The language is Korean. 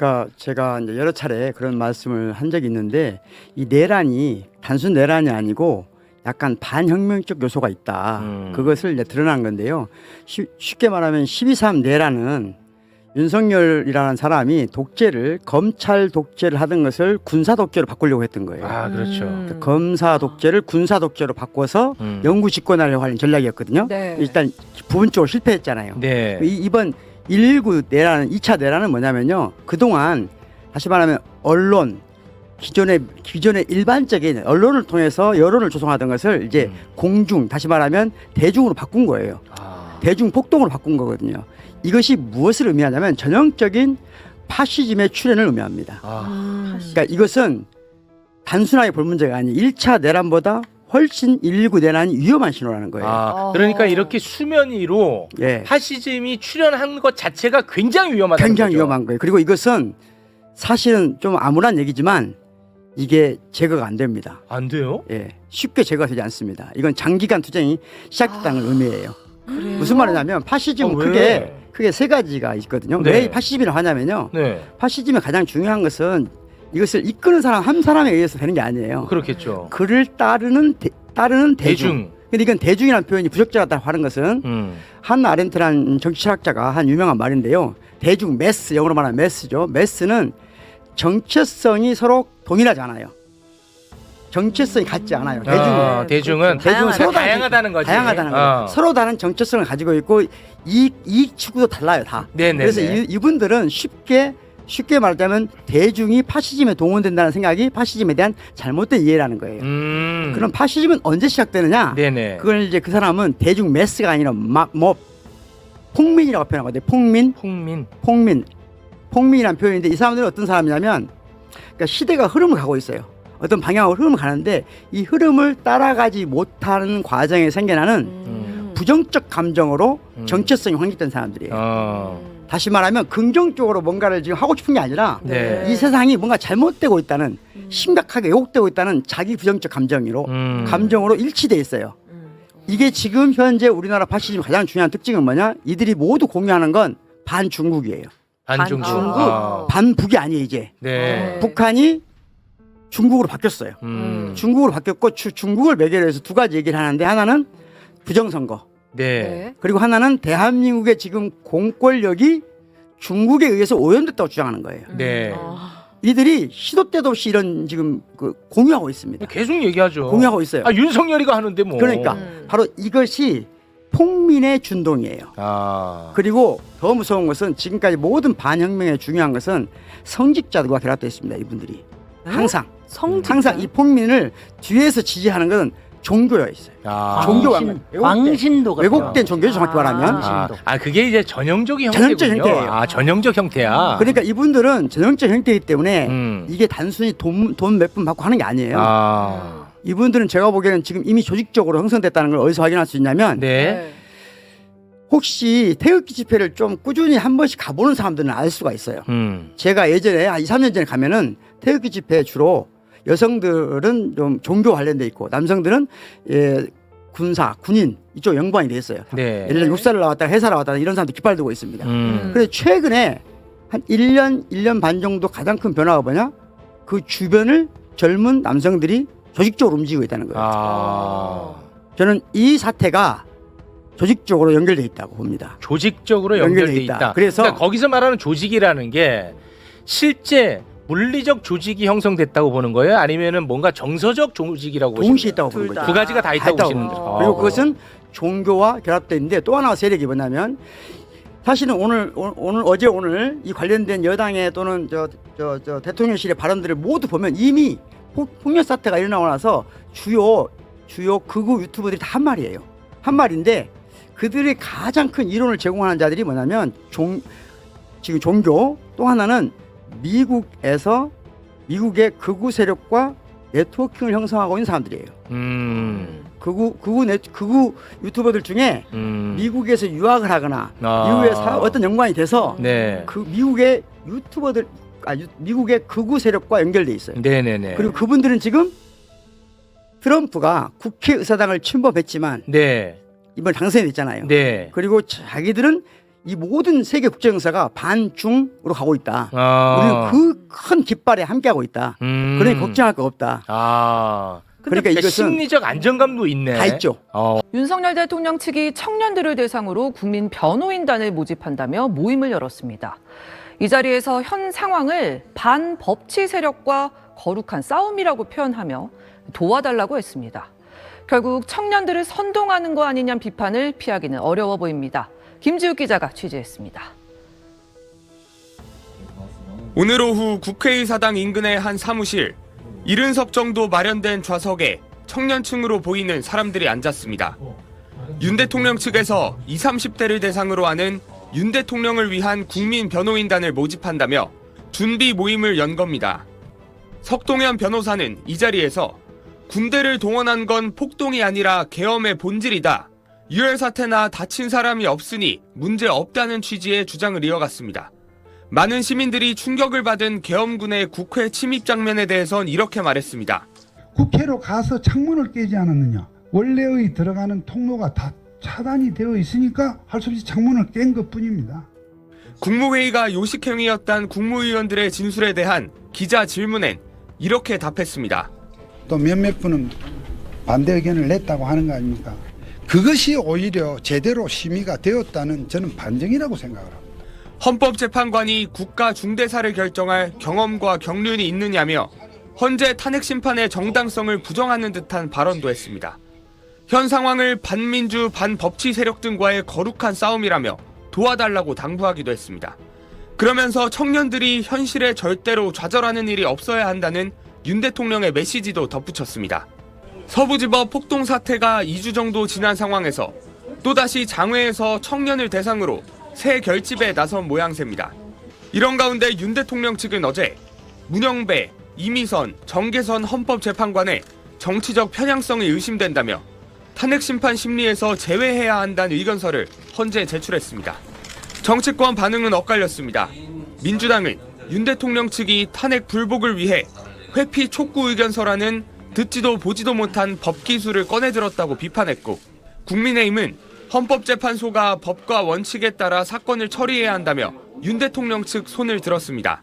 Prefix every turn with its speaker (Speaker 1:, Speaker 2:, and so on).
Speaker 1: 그러니까 제가 이제 여러 차례 그런 말씀을 한 적이 있는데 이 내란이 단순 내란이 아니고 약간 반혁명적 요소가 있다.
Speaker 2: 음.
Speaker 1: 그것을 이제 드러난 건데요. 쉬- 쉽게 말하면 12.3 내란은 윤석열이라는 사람이 독재를 검찰 독재를 하던 것을 군사 독재로 바꾸려고 했던 거예요.
Speaker 2: 아 그렇죠.
Speaker 3: 음.
Speaker 1: 그러니까 검사 독재를 군사 독재로 바꿔서
Speaker 2: 음.
Speaker 1: 영구 집권하려고 하는 전략이었거든요.
Speaker 3: 네.
Speaker 1: 일단 부분적으로 실패했잖아요.
Speaker 2: 네.
Speaker 1: 이, 이번 119 내란 2차 내란은 뭐냐면요. 그동안 다시 말하면 언론 기존의 기존의 일반적인 언론을 통해서 여론을 조성하던 것을 이제
Speaker 2: 음.
Speaker 1: 공중 다시 말하면 대중으로 바꾼 거예요.
Speaker 2: 아.
Speaker 1: 대중 폭동으로 바꾼 거거든요. 이것이 무엇을 의미하냐면 전형적인 파시즘의 출현을 의미합니다.
Speaker 2: 아.
Speaker 3: 음.
Speaker 1: 그러니까 이것은 단순하게 볼 문제가 아니 1차 내란보다 훨씬 119 내란이 위험한 신호라는 거예요.
Speaker 2: 아, 그러니까 이렇게 수면 위로
Speaker 1: 예.
Speaker 2: 파시즘이 출현한 것 자체가 굉장히 위험하다.
Speaker 1: 굉장히 위험한 거예요. 그리고 이것은 사실은 좀 암울한 얘기지만 이게 제거가 안 됩니다.
Speaker 2: 안 돼요?
Speaker 1: 예. 쉽게 제거가 되지 않습니다. 이건 장기간 투쟁이 시작됐다는 의미예요.
Speaker 3: 그래요?
Speaker 1: 무슨 말이냐면 파시즘은
Speaker 2: 아, 왜?
Speaker 1: 크게 크게 세 가지가 있거든요.
Speaker 2: 네.
Speaker 1: 왜 파시즘이라고 하냐면요.
Speaker 2: 네.
Speaker 1: 파시즘의 가장 중요한 것은 이것을 이끄는 사람 한 사람에 의해서 되는 게 아니에요.
Speaker 2: 그렇겠죠.
Speaker 1: 그를 따르는 대, 따르는 대중.
Speaker 2: 대중.
Speaker 1: 근데 이건 대중이라는 표현이 부적절하다고 하는 것은
Speaker 2: 음.
Speaker 1: 한 아렌트라는 정치학자가 한 유명한 말인데요. 대중 매스 영어로 말하면 매스죠. 매스는 정체성이 서로 동일하지 않아요. 정체성이 같지 않아요. 대중은
Speaker 2: 아, 대중은
Speaker 1: 대중은
Speaker 2: 서로
Speaker 1: 서로
Speaker 2: 다양하다는 거지.
Speaker 1: 다양하다는
Speaker 2: 어.
Speaker 1: 거예요. 서로 다른 정체성을 가지고 있고 이익 이익 추구도 달라요 다.
Speaker 2: 네네네.
Speaker 1: 그래서 이, 이분들은 쉽게 쉽게 말하자면 대중이 파시즘에 동원된다는 생각이 파시즘에 대한 잘못된 이해라는 거예요.
Speaker 2: 음.
Speaker 1: 그럼 파시즘은 언제 시작되느냐?
Speaker 2: 네네.
Speaker 1: 그걸 이제 그 사람은 대중 매스가 아니라 막뭐 폭민이라고 표현하거든요. 폭민,
Speaker 2: 폭민.
Speaker 1: 폭민, 폭민이라는 표현인데 이 사람들은 어떤 사람이냐면 그러니까 시대가 흐름을 가고 있어요. 어떤 방향으로 흐름을 가는데 이 흐름을 따라가지 못하는 과정에 생겨나는
Speaker 3: 음.
Speaker 1: 부정적 감정으로
Speaker 2: 음.
Speaker 1: 정체성이 확립된 사람들이에요.
Speaker 2: 어.
Speaker 1: 다시 말하면 긍정적으로 뭔가를 지금 하고 싶은 게 아니라
Speaker 2: 네.
Speaker 1: 이 세상이 뭔가 잘못되고 있다는 심각하게 왜곡되고 있다는 자기 부정적 감정으로
Speaker 2: 음.
Speaker 1: 감정으로 일치돼 있어요.
Speaker 3: 음.
Speaker 1: 이게 지금 현재 우리나라 파시즘 가장 중요한 특징은 뭐냐? 이들이 모두 공유하는 건 반중국이에요.
Speaker 2: 반중국.
Speaker 3: 반중국.
Speaker 2: 아.
Speaker 1: 반북이 아니에요 이제.
Speaker 2: 네.
Speaker 1: 북한이 중국으로 바뀌었어요.
Speaker 2: 음.
Speaker 1: 중국으로 바뀌었고 주- 중국을 매개로 해서 두 가지 얘기를 하는데 하나는 부정선거
Speaker 2: 네.
Speaker 3: 네.
Speaker 1: 그리고 하나는 대한민국의 지금 공권력이 중국에 의해서 오염됐다고 주장하는 거예요.
Speaker 2: 네.
Speaker 3: 아.
Speaker 1: 이들이 시도 때도 없이 이런 지금 그 공유하고 있습니다.
Speaker 2: 계속 얘기하죠.
Speaker 1: 공유하고 있어요.
Speaker 2: 아 윤석열이가 하는데 뭐.
Speaker 1: 그러니까
Speaker 3: 음.
Speaker 1: 바로 이것이 폭민의 준동이에요.
Speaker 2: 아.
Speaker 1: 그리고 더 무서운 것은 지금까지 모든 반혁명에 중요한 것은 성직자들과 결합되어 있습니다. 이분들이 항상
Speaker 3: 성직
Speaker 1: 항상 이 폭민을 뒤에서 지지하는 것은 종교여 있어요.
Speaker 2: 아.
Speaker 1: 종교가
Speaker 4: 광신,
Speaker 1: 왜곡된-
Speaker 4: 광신도 같아요.
Speaker 1: 왜곡된 종교죠 정확히
Speaker 3: 아.
Speaker 1: 말하면.
Speaker 2: 아, 아, 그게 이제 전형적인 형태군요.
Speaker 1: 전형적 형태예요.
Speaker 2: 아 전형적 형태야.
Speaker 1: 그러니까 이분들은 전형적 형태이기 때문에
Speaker 2: 음.
Speaker 1: 이게 단순히 돈돈몇푼 받고 하는 게 아니에요.
Speaker 2: 아.
Speaker 1: 이분들은 제가 보기에는 지금 이미 조직적으로 형성됐다는 걸 어디서 확인할 수 있냐면
Speaker 2: 네.
Speaker 1: 혹시 태극기 집회를 좀 꾸준히 한 번씩 가보는 사람들은 알 수가 있어요.
Speaker 2: 음.
Speaker 1: 제가 예전에 한 2, 3년 전에 가면은 태극기 집회에 주로 여성들은 좀 종교 관련돼 있고 남성들은 예, 군사, 군인 이쪽 연관이 돼 있어요.
Speaker 2: 네.
Speaker 1: 예를 들어 육사를 나왔다가 해사를 나왔다가 이런 사람들 깃발 들고 있습니다.
Speaker 2: 음.
Speaker 1: 그런데 최근에 한 1년, 1년 반 정도 가장 큰 변화가 뭐냐? 그 주변을 젊은 남성들이 조직적으로 움직이고 있다는 거예요.
Speaker 2: 아.
Speaker 1: 저는 이 사태가 조직적으로 연결돼 있다고 봅니다.
Speaker 2: 조직적으로
Speaker 1: 연결돼
Speaker 2: 연결돼
Speaker 1: 있다.
Speaker 2: 있다.
Speaker 1: 그래서-
Speaker 2: 그러니까 거기서 말하는 조직이라는 게 실제 물리적 조직이 형성됐다고 보는 거예요? 아니면은 뭔가 정서적 조직이라고 보시는
Speaker 1: 동시에
Speaker 2: 거예요?
Speaker 1: 있다고 보는
Speaker 3: 둘
Speaker 1: 거죠.
Speaker 3: 다.
Speaker 2: 두 가지가 다 있다고
Speaker 1: 다
Speaker 2: 보시는. 거죠.
Speaker 1: 그리고
Speaker 2: 아.
Speaker 1: 그것은 종교와 결합되어 있는데 또 하나 세력이 뭐냐면 사실은 오늘 오- 오늘 어제 오늘 이 관련된 여당의 또는 저 저 저 대통령실의 발언들을 모두 보면 이미 폭- 폭력 사태가 일어나고 나서 주요 주요 극우 유튜버들이 다 한 말이에요. 한 말인데 그들의 가장 큰 이론을 제공하는 자들이 뭐냐면 종 지금 종교 또 하나는 미국에서 미국의 극우 세력과 네트워킹을 형성하고 있는 사람들이에요.
Speaker 2: 음.
Speaker 1: 극우 극우 네, 극우 유튜버들 중에
Speaker 2: 음.
Speaker 1: 미국에서 유학을 하거나
Speaker 2: 아.
Speaker 1: 미국에 사, 어떤 연관이 돼서
Speaker 2: 네.
Speaker 1: 그 미국의 유튜버들 아 유- 미국의 극우 세력과 연결돼 있어요.
Speaker 2: 네, 네, 네.
Speaker 1: 그리고 그분들은 지금 트럼프가 국회 의사당을 침범했지만
Speaker 2: 네.
Speaker 1: 이번 당선이 됐잖아요.
Speaker 2: 네.
Speaker 1: 그리고 자기들은 이 모든 세계 국제정사가 반중으로 가고 있다.
Speaker 2: 아.
Speaker 1: 우리는 그 큰 깃발에 함께하고 있다.
Speaker 2: 음.
Speaker 1: 그러니 걱정할 거 없다.
Speaker 2: 아. 근데
Speaker 1: 그러니까
Speaker 2: 그러니까
Speaker 1: 이것은
Speaker 2: 심리적 안정감도 있네.
Speaker 1: 다 있죠.
Speaker 2: 어.
Speaker 3: 윤석열 대통령 측이 청년들을 대상으로 국민 변호인단을 모집한다며 모임을 열었습니다. 이 자리에서 현 상황을 반법치 세력과 거룩한 싸움이라고 표현하며 도와달라고 했습니다. 결국 청년들을 선동하는 거 아니냐는 비판을 피하기는 어려워 보입니다. 김지욱 기자가 취재했습니다.
Speaker 4: 오늘 오후 국회의사당 인근의 한 사무실, 70석 정도 마련된 좌석에 청년층으로 보이는 사람들이 앉았습니다. 윤 대통령 측에서 20, 30대를 대상으로 하는 윤 대통령을 위한 국민 변호인단을 모집한다며 준비 모임을 연 겁니다. 석동현 변호사는 이 자리에서 군대를 동원한 건 폭동이 아니라 계엄의 본질이다. 유혈 사태나 다친 사람이 없으니 문제 없다는 취지의 주장을 이어갔습니다. 많은 시민들이 충격을 받은 계엄군의 국회 침입 장면에 대해선 이렇게 말했습니다.
Speaker 5: 국회로 가서 창문을 깨지 않았느냐. 원래의 들어가는 통로가 다 차단이 되어 있으니까 할 수 없이 창문을 깬 것 뿐입니다.
Speaker 4: 국무회의가 요식행위였단 국무위원들의 진술에 대한 기자 질문엔 이렇게 답했습니다.
Speaker 5: 또 몇몇 분은 반대 의견을 냈다고 하는 거 아닙니까? 그것이 오히려 제대로 심의가 되었다는 저는 반증이라고 생각을 합니다.
Speaker 4: 헌법재판관이 국가 중대사를 결정할 경험과 경륜이 있느냐며 헌재 탄핵 심판의 정당성을 부정하는 듯한 발언도 했습니다. 현 상황을 반민주 반법치 세력 등과의 거룩한 싸움이라며 도와달라고 당부하기도 했습니다. 그러면서 청년들이 현실에 절대로 좌절하는 일이 없어야 한다는 윤 대통령의 메시지도 덧붙였습니다. 서부지법 폭동 사태가 2주 정도 지난 상황에서 또다시 장외에서 청년을 대상으로 새 결집에 나선 모양새입니다. 이런 가운데 윤 대통령 측은 어제 문영배, 이미선, 정계선 헌법재판관의 정치적 편향성이 의심된다며 탄핵 심판 심리에서 제외해야 한다는 의견서를 헌재에 제출했습니다. 정치권 반응은 엇갈렸습니다. 민주당은 윤 대통령 측이 탄핵 불복을 위해 회피 촉구 의견서라는 듣지도 보지도 못한 법 기술을 꺼내들었다고 비판했고 국민의힘은 헌법재판소가 법과 원칙에 따라 사건을 처리해야 한다며 윤 대통령 측 손을 들었습니다.